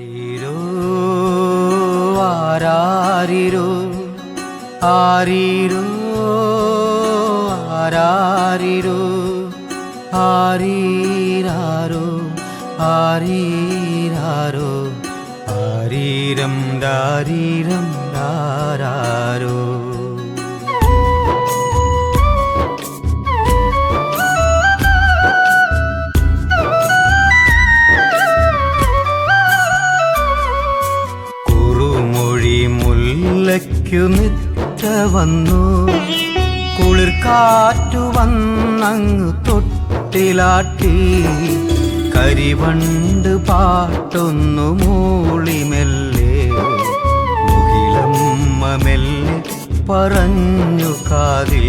ആരീരോ ആരാരിരോ ആരീരോ ആരാരിരോ ആരീരാരോ ആരീരാരോ വന്നു. കുളിർ കാറ്റു വന്നങ്ങ് തൊട്ടിലാട്ടി. കരിവണ്ട് പാട്ടൊന്നു മൂളിമെല്ലേ മുകിലമ്മ മെല്ലെ പറഞ്ഞു കാതിൽ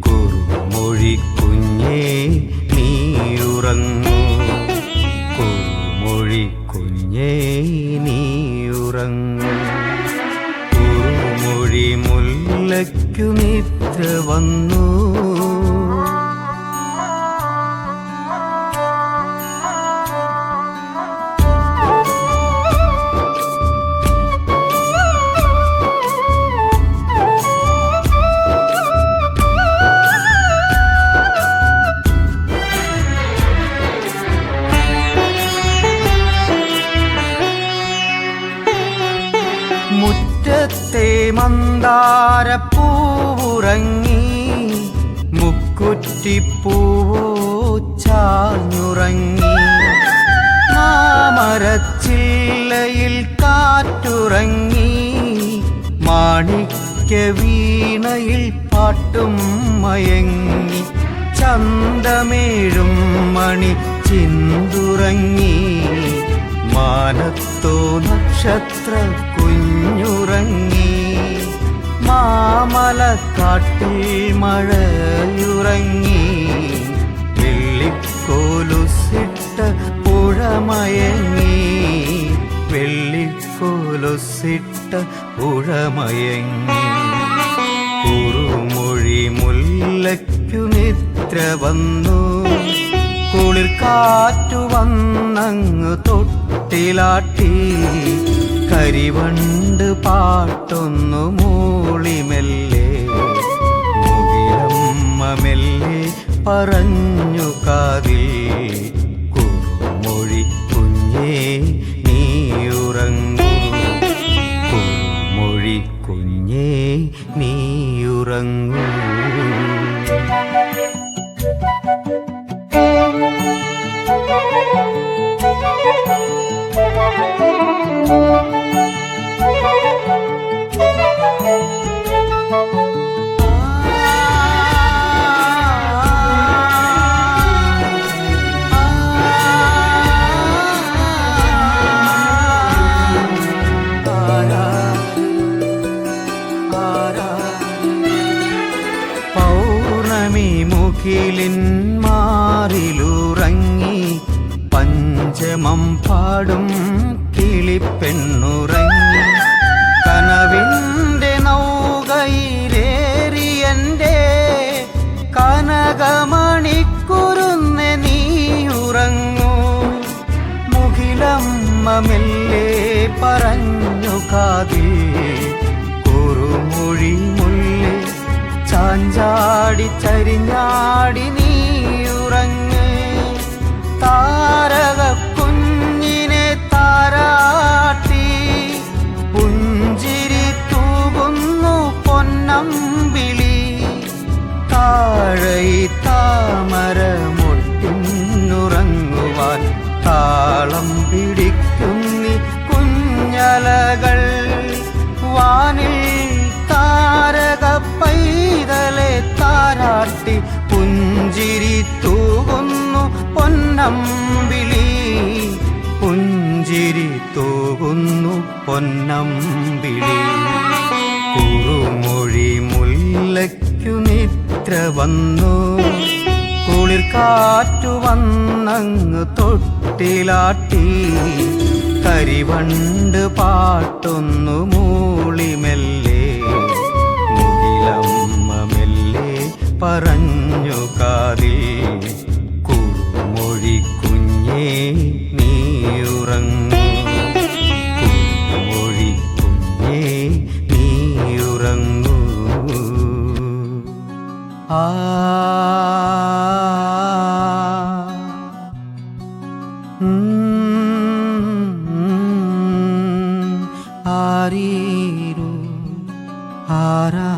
കുറുമൊഴി കുഞ്ഞേ നീയുറങ്ങൂ കുറുമൊഴി കുഞ്ഞേ കുറുമൊഴി മുല്ലയ്ക്കു വന്നു. മുറ്റത്തെ മന്ദാരപ്പൂവുറങ്ങി മുക്കുറ്റിപ്പൂവോ ചാഞ്ഞുറങ്ങി മാമരച്ചില്ലയിൽ കാറ്റുറങ്ങി മാണിക്യ വീണയിൽ പാട്ടും മയങ്ങി. ചന്തമേഴും മണി ചിന്തുറങ്ങി. മാനത്തോ നക്ഷത്ര കുഞ്ഞുറങ്ങി മാമലക്കാട്ടിൽ മഴയുറങ്ങി വെള്ളിക്കോലുസിട്ട പുഴമയങ്ങി വെള്ളിക്കോലുസിട്ട പുഴമയങ്ങി കുറുമൊഴി മുല്ലയ്ക്കു നിത്ര വന്നു കുളിർ കാറ്റു വന്നങ്ങ് തൊട്ടിലാട്ടി കരിവണ്ട് പാട്ടൊന്നു മൂളിമെല്ലേ. മുകിലമ്മ മെല്ലെ പറഞ്ഞു കാതിൽ കുറുമൊഴി കുഞ്ഞേ മുഖിലിൻ മാറിലുറങ്ങി പഞ്ചമം പാടും കിളിപ്പെണ്ണുറങ്ങി. കനവിന്റെ നൗകയിലേറിയന്റെ കനകമണിക്കുരുന്ന് നീയുറങ്ങൂ. മുകിലമ്മ മെല്ലെ പറഞ്ഞു കാതിൽ ചരിഞ്ഞാടി നീയുറങ്ങ്. താരക കുഞ്ഞിനെ താരാട്ടി. പുഞ്ചിരി തൂകുന്നു പൊന്നമ്പിളി താഴൈ താമര മുട്ടിന്നുറങ്ങുവാൻ താളം പിടിക്കുന്നി കുഞ്ഞലകൾ. വാനിൽ പൈതലെ താരാട്ടി പുഞ്ചിരി തൂകുന്നു പൊന്നമ്പിളി. പുഞ്ചിരി തൂകുന്നു പൊന്നമ്പിളി. കുറുമൊഴി മുല്ലയ്ക്കു നിദ്ര വന്നു. കുളിർ കാറ്റു വന്നങ്ങ് തൊട്ടിലാട്ടി. കരിവണ്ട് പാട്ടൊന്നു മൂളിമെല്ലെ ஆரீரு ஆரா